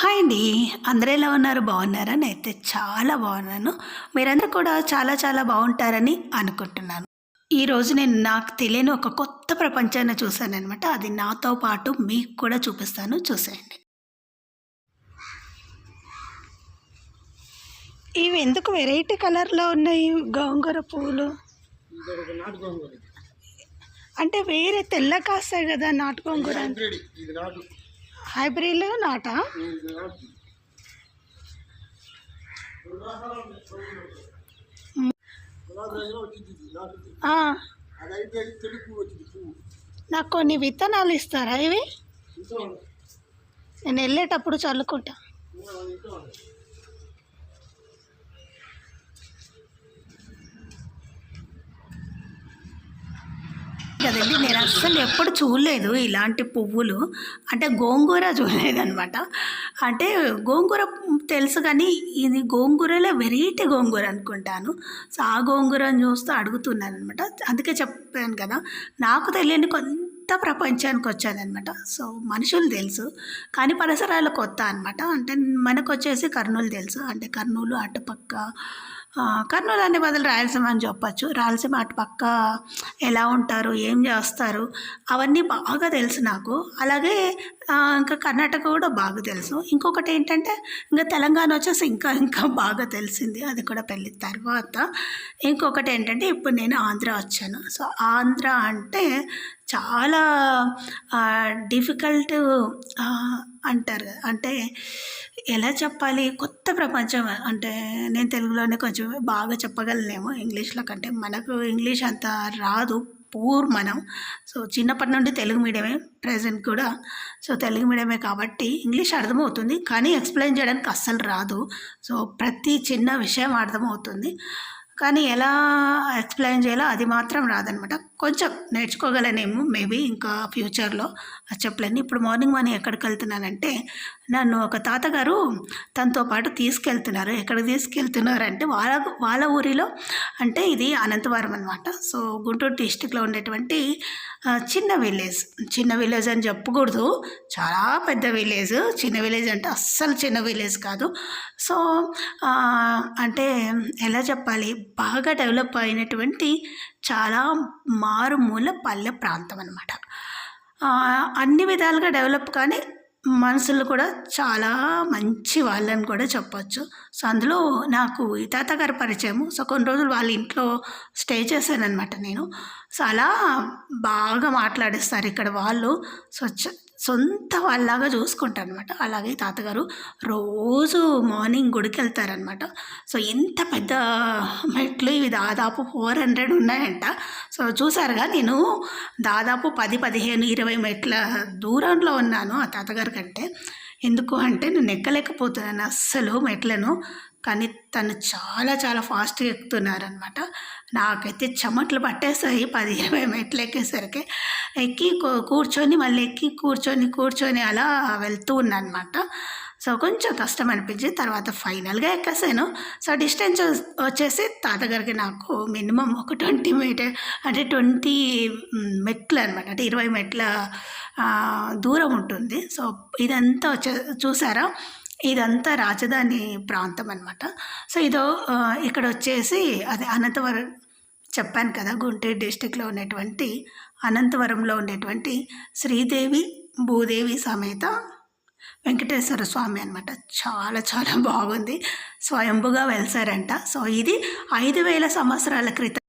Hi అండి. అందరూ ఎలా ఉన్నారు? బాగున్నారా? నేనైతే చాలా బాగున్నాను. మీరందరూ కూడా చాలా చాలా బాగుంటారని అనుకుంటున్నాను. ఈరోజు నేను నాకు తెలియని ఒక కొత్త ప్రపంచాన్ని చూశాను అనమాట అది నాతో పాటు మీకు కూడా చూపిస్తాను. చూసేయండి. ఇవి ఎందుకు వెరైటీ కలర్లో ఉన్నాయి? గోంగూర పువ్వులు. అంటే వేరే తెల్ల కాస్తాయి కదా నాటు గోంగూర. హైబ్రిడ్ నాట? నాకు కొన్ని విత్తనాలు ఇస్తారా ఇవి? నేను వెళ్ళేటప్పుడు చల్లుకుంటా. కదండి నేను అస్సలు ఎప్పుడు చూడలేదు ఇలాంటి పువ్వులు. అంటే గోంగూర చూడలేదనమాట అంటే గోంగూర తెలుసు కానీ ఇది గోంగూరలో వెరైటీ గోంగూర అనుకుంటాను. సో ఆ గోంగూరని చూస్తూ అడుగుతున్నాను అనమాట అందుకే చెప్పాను కదా నాకు తెలియని కొత్త ప్రపంచానికి వచ్చానమాట సో మనుషులు తెలుసు కానీ పరిసరాలు కొత్త అనమాట అంటే మనకు వచ్చేసి కర్నూలు తెలుసు. అంటే కర్నూలు అటుపక్క కర్నూలు అనే బదులు రాయలసీమ అని చెప్పచ్చు. రాయలసీమ అటు పక్క ఎలా ఉంటారు ఏం చేస్తారు అవన్నీ బాగా తెలుసు నాకు. అలాగే ఇంకా కర్ణాటక కూడా బాగా తెలుసు. ఇంకొకటి ఏంటంటే ఇంకా తెలంగాణ వచ్చేసి ఇంకా ఇంకా బాగా తెలిసింది. అది కూడా పెళ్ళి తర్వాత. ఇంకొకటి ఏంటంటే ఇప్పుడు నేను ఆంధ్ర వచ్చాను. సో ఆంధ్ర అంటే చాలా డిఫికల్ట్ అంటారు. కదా అంటే ఎలా చెప్పాలి? కొత్త ప్రపంచం. అంటే నేను తెలుగులోనే కొంచెం బాగా చెప్పగలనేమో ఇంగ్లీష్లో కంటే. మనకు ఇంగ్లీష్ అంత రాదు. పూర్ మనం. సో చిన్నప్పటి నుండి తెలుగు మీడియమే ప్రజెంట్ కూడా. సో తెలుగు మీడియమే కాబట్టి ఇంగ్లీష్ అర్థమవుతుంది. కానీ ఎక్స్ప్లెయిన్ చేయడానికి అస్సలు రాదు. సో ప్రతి చిన్న విషయం అర్థమవుతుంది. కానీ ఎలా ఎక్స్ప్లెయిన్ చేయాలో అది మాత్రం రాదనమాట. కొంచెం నేర్చుకోగలనేమో మేబీ ఇంకా ఫ్యూచర్లో అది చెప్పలేను. ఇప్పుడు మార్నింగ్ మార్నింగ్ ఎక్కడికి వెళ్తున్నానంటే నన్ను ఒక తాతగారు తనతో పాటు తీసుకెళ్తున్నారు. ఎక్కడికి తీసుకెళ్తున్నారంటే వాళ్ళ వాళ్ళ ఊరిలో అంటే ఇది అనంతవరం అనమాట సో గుంటూరు డిస్టిక్లో ఉండేటువంటి చిన్న విలేజ్. చిన్న విలేజ్ అని చెప్పకూడదు. చాలా పెద్ద విలేజ్. చిన్న విలేజ్ అంటే అస్సలు చిన్న విలేజ్ కాదు. సో అంటే ఎలా చెప్పాలి? బాగా డెవలప్ అయినటువంటి చాలా మారుమూల పల్లె ప్రాంతం అనమాట అన్ని విధాలుగా డెవలప్ కానీ మనుషులు కూడా చాలా మంచి వాళ్ళని కూడా చెప్పొచ్చు. సో అందులో నాకు ఈ తాతగారి పరిచయము. సో కొన్ని రోజులు వాళ్ళ ఇంట్లో స్టే చేశానమాట నేను. సో అలా బాగా మాట్లాడిస్తారు ఇక్కడ వాళ్ళు. సో సొంత వాళ్ళలాగా చూసుకుంటారు అనమాట అలాగే తాతగారు రోజు మార్నింగ్ గుడికి వెళ్తారనమాట సో ఎంత పెద్ద మెట్లు ఇవి దాదాపు ఫోర్ హండ్రెడ్ ఉన్నాయంట. సో చూసారుగా నేను దాదాపు పది పదిహేను ఇరవై మెట్ల దూరంలో ఉన్నాను ఆ తాతగారి కంటే. ఎందుకు అంటే నేను ఎక్కలేకపోతున్నాను అస్సలు మెట్లను. కానీ తను చాలా చాలా ఫాస్ట్గా ఎక్కుతున్నారనమాట నాకైతే చెమట్లు పట్టేస్తాయి పది ఇరవై మెట్లు ఎక్కేసరికి. ఎక్కి కూర్చొని మళ్ళీ ఎక్కి కూర్చొని కూర్చొని అలా వెళ్తూ ఉన్నానమాట సో కొంచెం కష్టం అనిపించింది. తర్వాత ఫైనల్గా ఎక్కేసాను. సో డిస్టెన్స్ వచ్చేసి తాతగారికి నాకు మినిమం ఒక ట్వంటీ మీటర్ అంటే ట్వంటీ మెట్లు అనమాట అంటే ఇరవై మెట్ల దూరం ఉంటుంది. సో ఇదంతా వచ్చే చూసారా? ఇదంతా రాజధాని ప్రాంతం అనమాట సో ఇదో ఇక్కడ వచ్చేసి అది అనంతవరం చెప్పాను కదా గుంటూరు డిస్టిక్లో ఉన్నటువంటి అనంతవరంలో ఉండేటువంటి శ్రీదేవి భూదేవి సమేత వెంకటేశ్వర స్వామి అనమాట చాలా చాలా బాగుంది. స్వయంభుగా వెలిసారంట. సో ఇది ఐదు వేల సంవత్సరాల క్రితం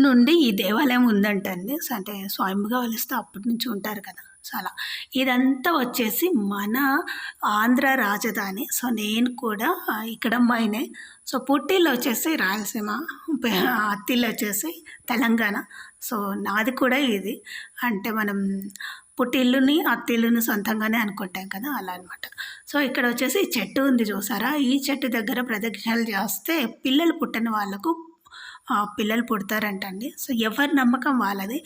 నుండి ఈ దేవాలయం ఉందంటండి. అంటే స్వయంభుగా వెలిస్తే అప్పటి నుంచి ఉంటారు కదా. సో అలా ఇదంతా వచ్చేసి మన ఆంధ్ర రాజధాని. సో నేను కూడా ఇక్కడ అమ్మాయినే. సో పుట్టిల్లు వచ్చేసి రాయలసీమ అత్తిల్లు వచ్చేసి తెలంగాణ. సో నాది కూడా ఇది. అంటే మనం పుట్టిల్లుని అత్తిల్లుని సొంతంగానే అనుకుంటాం కదా అలా అనమాట సో ఇక్కడ వచ్చేసి చెట్టు ఉంది చూసారా? ఈ చెట్టు దగ్గర ప్రదక్షిణలు చేస్తే పిల్లలు పుట్టని వాళ్ళకు పిల్లలు పుడతారంటండి. సో ఎవరి నమ్మకం వాళ్ళది.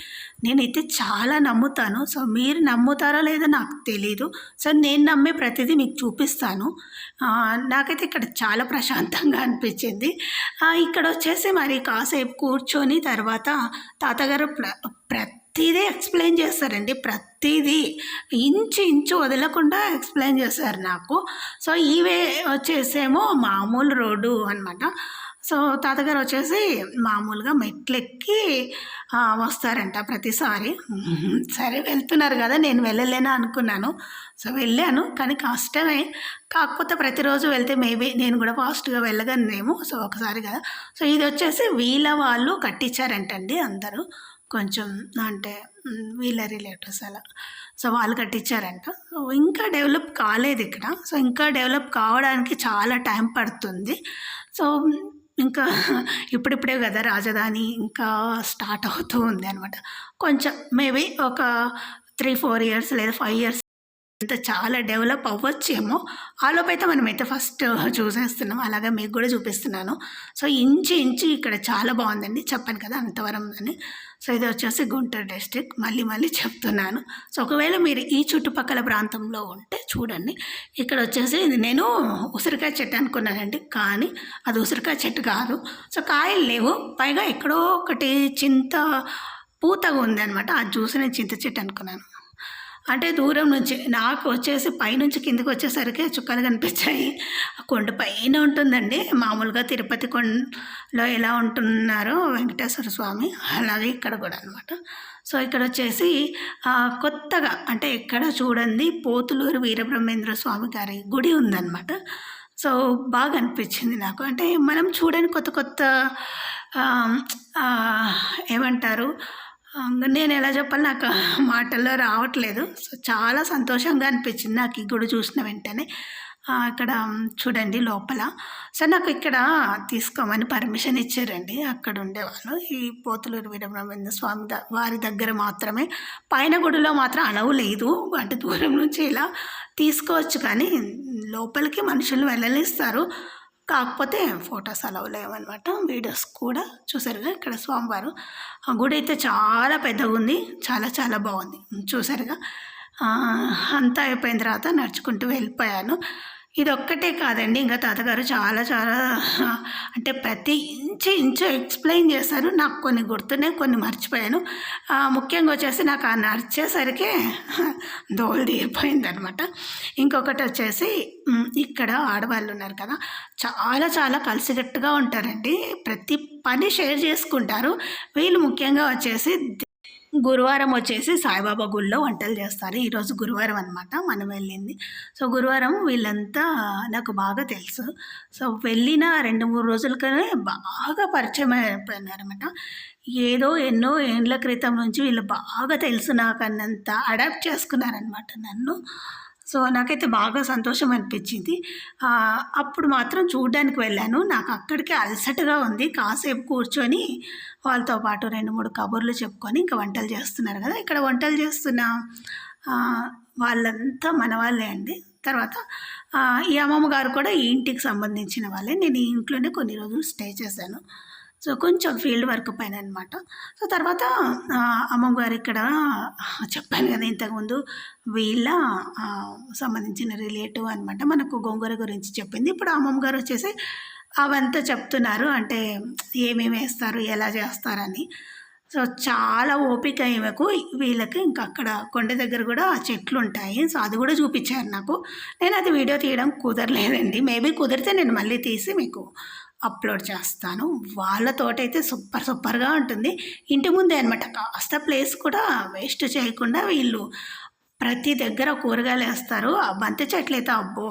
నేనైతే చాలా నమ్ముతాను. సో మీరు నమ్ముతారో లేదో నాకు తెలీదు. సో నేను నమ్మే ప్రతిదీ మీకు చూపిస్తాను. నాకైతే ఇక్కడ చాలా ప్రశాంతంగా అనిపించింది. ఇక్కడ వచ్చేసి మరి కాసేపు కూర్చొని తర్వాత తాతగారు ప్ర ప్రతిదీ ఎక్స్ప్లెయిన్ చేస్తారండి. ప్రతిదీ ఇంచు ఇంచు వదలకుండా ఎక్స్ప్లెయిన్ చేస్తారు నాకు. సో ఈవే వచ్చేసేమో మామూలు రోడ్డు అనమాట సో తాతగారు వచ్చేసి మామూలుగా మెట్లెక్కి వస్తారంట ప్రతిసారి. సరే వెళ్తున్నారు కదా నేను వెళ్ళలేనా అనుకున్నాను. సో వెళ్ళాను కానీ కష్టమే. కాకపోతే ప్రతిరోజు వెళ్తే మేబీ నేను కూడా ఫాస్ట్గా వెళ్ళగలనేమో సో ఒకసారి కదా. సో ఇది వచ్చేసి వీళ్ళ వాళ్ళు కట్టించారంటండి అందరూ. కొంచెం అంటే వీళ్ళ రిలేటివ్స్ అలా. సో వాళ్ళు కట్టించారంట. సో ఇంకా డెవలప్ కాలేదు ఇక్కడ. సో ఇంకా డెవలప్ కావడానికి చాలా టైం పడుతుంది. సో ఇంకా ఇప్పుడిప్పుడే కదా రాజధాని ఇంకా స్టార్ట్ అవుతూ ఉంది అనమాట కొంచెం మేబీ ఒక త్రీ ఫోర్ ఇయర్స్ లేదా ఫైవ్ ఇయర్స్ అంత చాలా డెవలప్ అవ్వచ్చేమో. ఆలోపు అయితే మనమైతే ఫస్ట్ చూసేస్తున్నాం. అలాగే మీకు కూడా చూపిస్తున్నాను. సో ఇంచి ఇంచి ఇక్కడ చాలా బాగుందండి. చెప్పాను కదా అంతవరం అని. సో ఇది వచ్చేసి గుంటూరు డిస్టిక్ మళ్ళీ మళ్ళీ చెప్తున్నాను. సో ఒకవేళ మీరు ఈ చుట్టుపక్కల ప్రాంతంలో ఉంటే చూడండి. ఇక్కడ వచ్చేసి ఇది నేను ఉసిరికాయ చెట్టు అనుకున్నానండి. కానీ అది ఉసిరికాయ చెట్టు కాదు. సో కాయలు లేవు. పైగా ఎక్కడో ఒకటి చింత పూతగా ఉందన్నమాట. అది చూసి నేను చింత చెట్టు అనుకున్నాను. అంటే దూరం నుంచి నాకు వచ్చేసి పైనుంచి కిందకి వచ్చేసరికి చుక్కలు కనిపించాయి. కొండ పైన ఉంటుందండి. మామూలుగా తిరుపతి కొండలో ఎలా ఉంటున్నారో వెంకటేశ్వర స్వామి అలాగే ఇక్కడ కూడా అనమాట సో ఇక్కడ వచ్చేసి కొత్తగా అంటే ఎక్కడ చూడండి పోతులూరు వీరబ్రహ్మేంద్ర స్వామి గారి గుడి ఉందన్నమాట. సో బాగా అనిపించింది నాకు. అంటే మనం చూడని కొత్త కొత్త ఏమంటారు నేను ఎలా చెప్పాలి నాకు మాటల్లో రావట్లేదు. సో చాలా సంతోషంగా అనిపించింది నాకు ఈ గుడి చూసిన వెంటనే. ఇక్కడ చూడండి లోపల. సో నాకు ఇక్కడ తీసుకోమని పర్మిషన్ ఇచ్చారండి. అక్కడ ఉండేవాళ్ళు. ఈ పోతులూరు వీరబ్రహ్మేంద్ర స్వామి ద- వారి దగ్గర మాత్రమే. పైన గుడిలో మాత్రం అనవు లేదు. అంటే దూరం నుంచి ఇలా తీసుకోవచ్చు కానీ లోపలికి మనుషులు వెళ్ళనిస్తారు. కాకపోతే ఫొటోస్ అలవ్ లేవన్నమాట. వీడియోస్ కూడా చూసారుగా ఇక్కడ స్వామివారు. ఆ గుడి అయితే చాలా పెద్దగా ఉంది. చాలా చాలా బాగుంది. చూసారుగా అంతా అయిపోయిన తర్వాత నడుచుకుంటూ వెళ్ళిపోయాను. ఇది ఒక్కటే కాదండి. ఇంకా తాతగారు చాలా చాలా అంటే ప్రతి ఇంచు ఇంచు ఎక్స్ప్లెయిన్ చేశారు. నాకు కొన్ని గుర్తున్నాయి కొన్ని మర్చిపోయాను. ముఖ్యంగా వచ్చేసి నాకు ఆ నడిచేసరికి దోలు తీరిపోయింది అనమాట ఇంకొకటి వచ్చేసి ఇక్కడ ఆడవాళ్ళు ఉన్నారు కదా చాలా చాలా కలిసికట్టుగా ఉంటారండి. ప్రతి పని షేర్ చేసుకుంటారు. వీళ్ళు ముఖ్యంగా వచ్చేసి గురువారం వచ్చేసి సాయిబాబా గుళ్ళో వంటలు చేస్తారు. ఈరోజు గురువారం అనమాట మనం వెళ్ళింది. సో గురువారం వీళ్ళంతా నాకు బాగా తెలుసు. సో వెళ్ళిన రెండు మూడు రోజులకనే బాగా పరిచయం అయిపోయినారనమాట ఏదో ఎన్నో ఏండ్ల క్రితం నుంచి వీళ్ళు బాగా తెలుసు నాకు అన్నంత అడాప్ట్ చేసుకున్నారనమాట నన్ను. సో నాకైతే బాగా సంతోషం అనిపించింది. అప్పుడు మాత్రం చూడడానికి వెళ్ళాను. నాకు అక్కడికి అలసటగా ఉంది. కాసేపు కూర్చొని వాళ్ళతో పాటు రెండు మూడు కబుర్లు చెప్పుకొని ఇంకా వంటలు చేస్తున్నారు కదా. ఇక్కడ వంటలు చేస్తున్న వాళ్ళంతా మన వాళ్ళే అండి. తర్వాత ఈ అమ్మమ్మ గారు కూడా ఈ ఇంటికి సంబంధించిన వాళ్ళే. నేను ఈ ఇంట్లోనే కొన్ని రోజులు స్టే చేశాను. సో కొంచెం ఫీల్డ్ వర్క్ పైన అనమాట సో తర్వాత ఆ, అమ్మమ్మ గారు ఇక్కడ చెప్పాను కదా ఇంతకుముందు వీళ్ళ సంబంధించిన రిలేటివ్ అనమాట మనకు గోంగూర గురించి చెప్పింది. ఇప్పుడు అమ్మమ్మ గారు వచ్చేసి అవంతా చెప్తున్నారు. అంటే ఏమేమి వేస్తారు ఎలా చేస్తారని. సో చాలా ఓపిక ఈమెకు. వీళ్ళకి ఇంకా అక్కడ కొండ దగ్గర కూడా చెట్లు ఉంటాయి సో అది కూడా చూపించారు నాకు. నేను అది వీడియో తీయడం కుదరలేదండి. మేబీ కుదిరితే నేను మళ్ళీ తీసి మీకు అప్లోడ్ చేస్తాను. వాళ్ళ తోటైతే సూపర్ సూపర్గా ఉంటుంది. ఇంటి ముందే అనమాట కాస్త ప్లేస్ కూడా వేస్ట్ చేయకుండా వీళ్ళు ప్రతి దగ్గర కూరగాయలు వేస్తారు. ఆ బంతి చెట్లు అయితే అబ్బో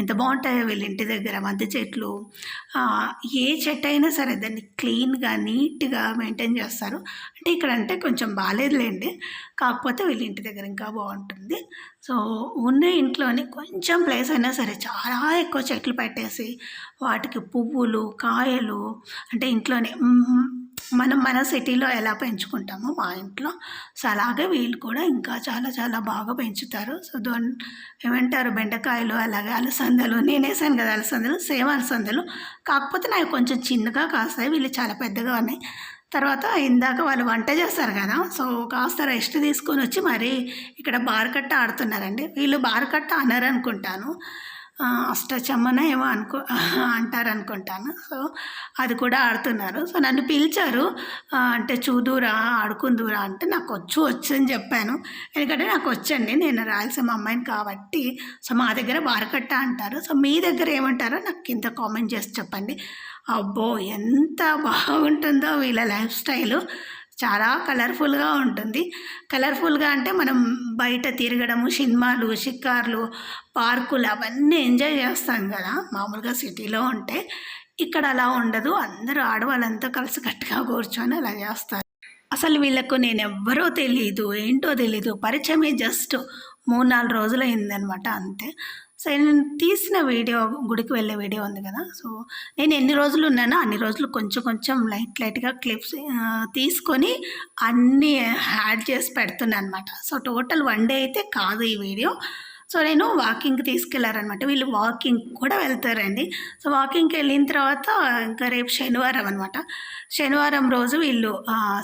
ఎంత బాగుంటాయో వీళ్ళ ఇంటి దగ్గర బంతి చెట్లు. ఏ చెట్టు అయినా సరే దాన్ని క్లీన్గా నీట్గా మెయింటైన్ చేస్తారు. అంటే ఇక్కడ అంటే కొంచెం బాగాలేదులేండి కాకపోతే వీళ్ళ ఇంటి దగ్గర ఇంకా బాగుంటుంది. సో ఉన్న ఇంట్లోనే కొంచెం ప్లేస్ అయినా సరే చాలా ఎక్కువ చెట్లు పెట్టేసి వాటికి పువ్వులు కాయలు అంటే ఇంట్లోనే మనం మన సిటీలో ఎలా పెంచుకుంటామో మా ఇంట్లో. సో అలాగే వీళ్ళు కూడా ఇంకా చాలా చాలా బాగా పెంచుతారు. సో దొన్ ఏమంటారు? బెండకాయలు అలాగే అలసందలు నేనేసాను కదా అలసందలు సేమ్ అలసందలు. కాకపోతే నాకు కొంచెం చిన్నగా కాస్తాయి. వీళ్ళు చాలా పెద్దగా ఉన్నాయి. తర్వాత ఇందాక వాళ్ళు వంట చేస్తారు కదా సో కాస్త రెస్ట్ తీసుకొని వచ్చి మరి ఇక్కడ బారకట్ట ఆడుతున్నారండి. వీళ్ళు బారకట్ట అనరు అనుకుంటాను. అష్టచమ్మన ఏమో అనుకో అంటారు అనుకుంటాను సో అది కూడా ఆడుతున్నారు. సో నన్ను పిలిచారు. అంటే చూదురా ఆడుకుందురా అంటే నాకు వచ్చు వచ్చు అని చెప్పాను. ఎందుకంటే నాకు వచ్చండి నేను రాయలసీమ అమ్మాయిని కాబట్టి. సో మా దగ్గర బారకట్ట అంటారు. సో మీ దగ్గర ఏమంటారో నాకు కింద కామెంట్ చేసి చెప్పండి. అబ్బో ఎంత బాగుంటుందో వీళ్ళ లైఫ్ స్టైలు. చాలా కలర్ఫుల్గా ఉంటుంది. కలర్ఫుల్గా అంటే మనం బయట తిరగడము సినిమాలు షికార్లు పార్కులు అవన్నీ ఎంజాయ్ చేస్తాం కదా. మామూలుగా సిటీలో ఉంటే ఇక్కడ అలా ఉండదు. అందరూ ఆడవాళ్ళంతా కలిసికట్టుగా కూర్చొని అలా చేస్తారు. అసలు వీళ్ళకు నేను ఎవ్వరో తెలియదు ఏంటో తెలీదు. పరిచయమే జస్ట్ మూడు నాలుగు రోజులు అయిందనమాట అంతే. సో నేను తీసిన వీడియో గుడికి వెళ్ళే వీడియో ఉంది కదా. సో నేను ఎన్ని రోజులు ఉన్నానో అన్ని రోజులు కొంచెం కొంచెం లైట్ లైట్గా క్లిప్స్ తీసుకొని అన్నీ యాడ్ చేసి పెడుతున్నాను అనమాట సో టోటల్ వన్ డే అయితే కాదు ఈ వీడియో. సో నేను వాకింగ్కి తీసుకెళ్ళారనమాట వీళ్ళు వాకింగ్ కూడా వెళ్తారండి. సో వాకింగ్కి వెళ్ళిన తర్వాత ఇంకా రేపు శనివారం అనమాట శనివారం రోజు వీళ్ళు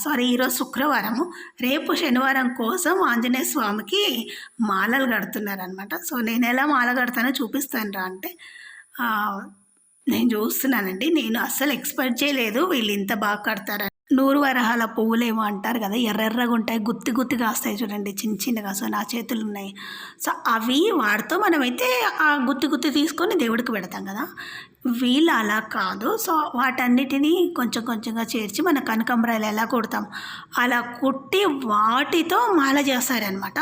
సారీ ఈరోజు శుక్రవారము. రేపు శనివారం కోసం ఆంజనేయ స్వామికి మాలలు కడుతున్నారనమాట సో నేను ఎలా మాల కడతానో చూపిస్తాను రా అంటే నేను చూస్తున్నానండి. నేను అస్సలు ఎక్స్పెక్ట్ చేయలేదు వీళ్ళు ఇంత బాగా కడతారని. నూరు వరహాల పువ్వులేమో అంటారు కదా ఎర్రెర్రగా ఉంటాయి గుత్తి గుత్తిగా వస్తాయి చూడండి చిన్న చిన్నగా సో నా చేతులు ఉన్నాయి. సో అవి వాడితో మనమైతే ఆ గుత్తి గుత్తి తీసుకొని దేవుడికి పెడతాం కదా. వీళ్ళు అలా కాదు. సో వాటన్నిటినీ కొంచెం కొంచెంగా చేర్చి మన కనకంబరాలు ఎలా కుడతాం అలా కుట్టి వాటితో మాల చేస్తారనమాట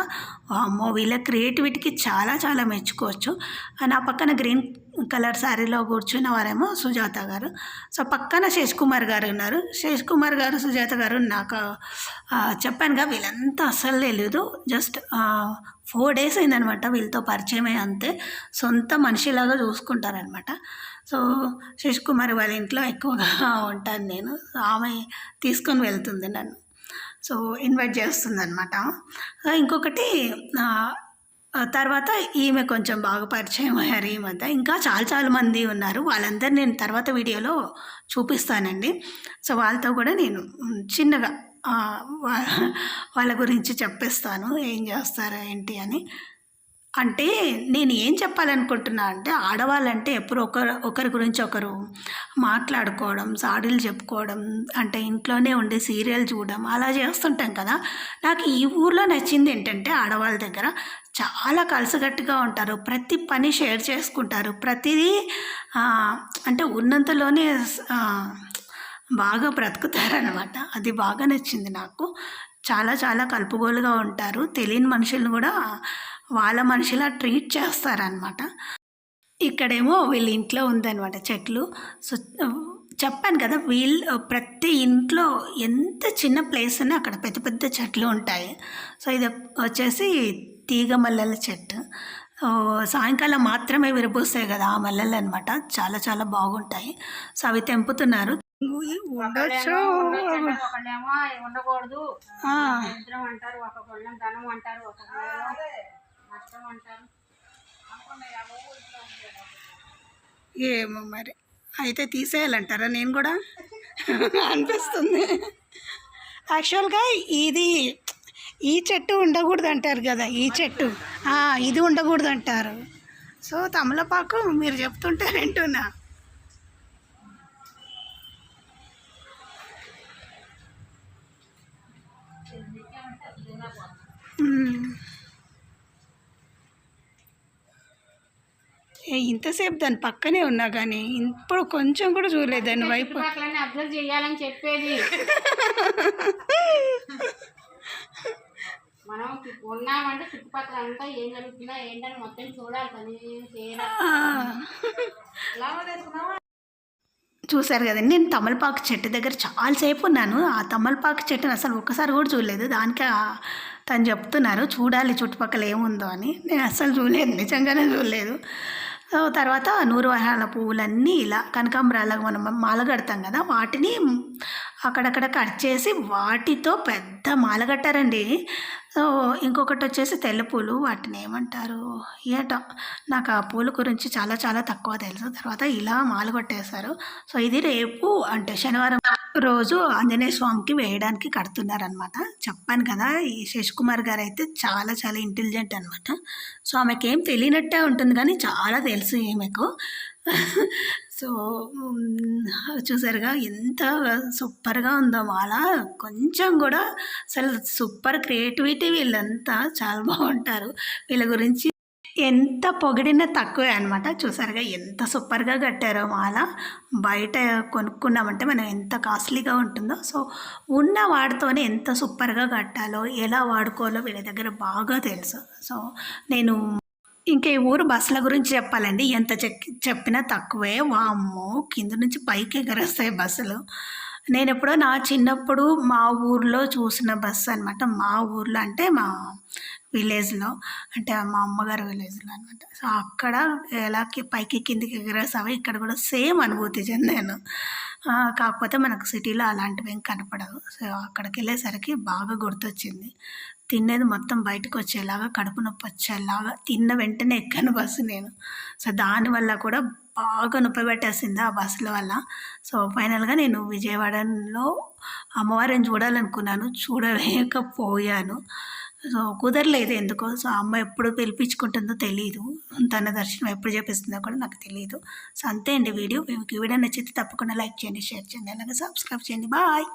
అమ్మో వీళ్ళ క్రియేటివిటీకి చాలా చాలా మెచ్చుకోవచ్చు. నా పక్కన గ్రీన్ కలర్ శారీలో కూర్చున్న వారేమో సుజాత గారు. సో పక్కన శేష్ కుమార్ గారు ఉన్నారు. శేష్ కుమార్ గారు సుజాత గారు నాకు చెప్పానుగా వీళ్ళంతా అస్సలు తెలియదు జస్ట్ ఫోర్ డేస్ అయిందనమాట వీళ్ళతో పరిచయమే అంతే. సొంత మనిషిలాగా చూసుకుంటారనమాట. సో శేష్ కుమార్ వాళ్ళ ఇంట్లో ఎక్కువగా ఉంటాను నేను. ఆమె తీసుకొని వెళ్తుంది నన్ను. సో ఇన్వైట్ చేస్తుంది అనమాట ఇంకొకటి తర్వాత ఈమె కొంచెం బాగా పరిచయం అయ్యారు ఈ మధ్య. ఇంకా చాలా చాలా మంది ఉన్నారు. వాళ్ళందరూ నేను తర్వాత వీడియోలో చూపిస్తానండి. సో వాళ్ళతో కూడా నేను చిన్నగా వా- వాళ్ళ గురించి చెప్పేస్తాను. ఏం చేస్తారు ఏంటి అని. అంటే నేను ఏం చెప్పాలనుకుంటున్నా అంటే ఆడవాళ్ళంటే ఎప్పుడు ఒకరు ఒకరి గురించి ఒకరు మాట్లాడుకోవడం సాడీలు చెప్పుకోవడం అంటే ఇంట్లోనే ఉండి సీరియల్ చూడడం అలా చేస్తుంటాం కదా. నాకు ఈ ఊర్లో నచ్చింది ఏంటంటే ఆడవాళ్ళ దగ్గర చాలా కలిసికట్టుగా ఉంటారు. ప్రతి పని షేర్ చేసుకుంటారు. ప్రతిదీ అంటే ఉన్నంతలోనే బాగా బ్రతుకుతారనమాట అది బాగా నచ్చింది నాకు. చాలా చాలా కలుపుగోలుగా ఉంటారు. తెలియని మనుషులను కూడా వాళ్ళ మనిషిలా ట్రీట్ చేస్తారనమాట ఇక్కడేమో వీళ్ళ ఇంట్లో ఉందన్నమాట చెట్లు. సో చెప్పాను కదా వీళ్ళు ప్రతి ఇంట్లో ఎంత చిన్న ప్లేస్ ఉన్నా అక్కడ పెద్ద పెద్ద చెట్లు ఉంటాయి. సో ఇది వచ్చేసి తీగ మల్లెల చెట్టు. సాయంకాలం మాత్రమే విరబూస్తాయి కదా ఆ మల్లెలు అనమాట చాలా చాలా బాగుంటాయి. సో అవి తెంపుతున్నారు. ఉండొచ్చు ఉండకూడదు. అంటారు అంటారు నష్టం అంటారు ఏమో మరి. అయితే తీసేయాలంటారా? నేను కూడా అనిపిస్తుంది. యాక్చువల్గా ఇది ఈ చెట్టు ఉండకూడదు అంటారు కదా ఈ చెట్టు. ఇది ఉండకూడదు అంటారు సో తమలపాకు మీరు చెప్తుంటే వింటున్నా. మ్మ్. ఏ, ఇంతసేపు దాని పక్కనే ఉన్నా కానీ ఇప్పుడు కొంచెం కూడా చూడలేదు దాని వైపు. అబ్జర్వ్ చేయాలని చెప్పేది. మనం ఉన్నామంటే చుట్టుపక్కల అంతా ఏం జరుగుతుందా ఏంటని మొత్తం చూడాలి పని చేయాలి ఆ. చూశారు కదండి నేను తమలపాకు చెట్టు దగ్గర చాలాసేపు ఉన్నాను. ఆ తమలపాకు చెట్టుని అసలు ఒక్కసారి కూడా చూడలేదు. దానికి తను చెప్తున్నారు చూడాలి చుట్టుపక్కల ఏముందో అని. నేను అస్సలు చూడలేదు నిజంగానే చూడలేదు. తర్వాత నూరు వరహాల పువ్వులన్నీ ఇలా కనకాంబరాలకు మనం మాల కడతాం కదా వాటిని అక్కడక్కడ కట్ చేసి వాటితో పెద్ద మాల కట్టారండి. సో ఇంకొకటి వచ్చేసి తెల్ల పూలు వాటిని ఏమంటారు? ఏట నాకు ఆ పూల గురించి చాలా చాలా తక్కువ తెలుసు. తర్వాత ఇలా మాల కొట్టేశారు. సో ఇది రేపు అంటే శనివారం రోజు ఆంజనేయ స్వామికి వేయడానికి కడుతున్నారనమాట చెప్పాను కదా ఈ శశికుమార్ గారు అయితే చాలా చాలా ఇంటెలిజెంట్ అనమాట సో ఆమెకి ఏం తెలియనట్టే ఉంటుంది కానీ చాలా తెలుసు ఈమెకు. సో చూసారుగా ఎంత సూపర్గా ఉందో మాల కొంచెం కూడా అసలు సూపర్ క్రియేటివిటీ వీళ్ళంతా చాలా బాగుంటారు. వీళ్ళ గురించి ఎంత పొగిడినా తక్కువే అనమాట చూసారుగా ఎంత సూపర్గా కట్టారో మాల బయట కొనుక్కున్నామంటే మనం ఎంత కాస్ట్లీగా ఉంటుందో సో ఉన్న వాటితోనే ఎంత సూపర్గా కట్టాలో ఎలా వాడుకోవాలో వీళ్ళ దగ్గర బాగా తెలుసు. సో నేను ఇంకా ఈ ఊరు బస్సుల గురించి చెప్పాలండి. ఎంత చెక్ చెప్పినా తక్కువే. వామ్మో! కింద నుంచి పైకి ఎగరేస్తాయి బస్సులు. నేను ఎప్పుడో నా చిన్నప్పుడు మా ఊర్లో చూసిన బస్సు అనమాట మా ఊర్లో అంటే మా విలేజ్లో. అంటే మా అమ్మగారి విలేజ్లో అనమాట సో అక్కడ ఎలా పైకి కిందికి ఎగరేసావో ఇక్కడ కూడా సేమ్ అనుభూతి చెందాను. కాకపోతే మనకు సిటీలో అలాంటివి ఏం కనపడవు. సో అక్కడికి వెళ్ళేసరికి బాగా గుర్తొచ్చింది. తినేది మొత్తం బయటకు వచ్చేలాగా కడుపు నొప్పి వచ్చేలాగా తిన్న వెంటనే ఎక్కాను బస్సు నేను. సో దానివల్ల కూడా బాగా నొప్పి పెట్టేసింది ఆ బస్సుల వల్ల. సో ఫైనల్గా నేను విజయవాడలో అమ్మవారిని చూడాలనుకున్నాను. చూడలేకపోయాను. సో కుదరలేదు. ఎందుకో సో అమ్మ ఎప్పుడు పిలిపించుకుంటుందో తెలియదు తన దర్శనం ఎప్పుడు చేపిస్తుందో కూడా నాకు తెలియదు సో అంతే అండి వీడియో. మీకు వీడియో నచ్చితే తప్పకుండా లైక్ చేయండి షేర్ చేయండి అలాగే సబ్స్క్రైబ్ చేయండి. బాయ్!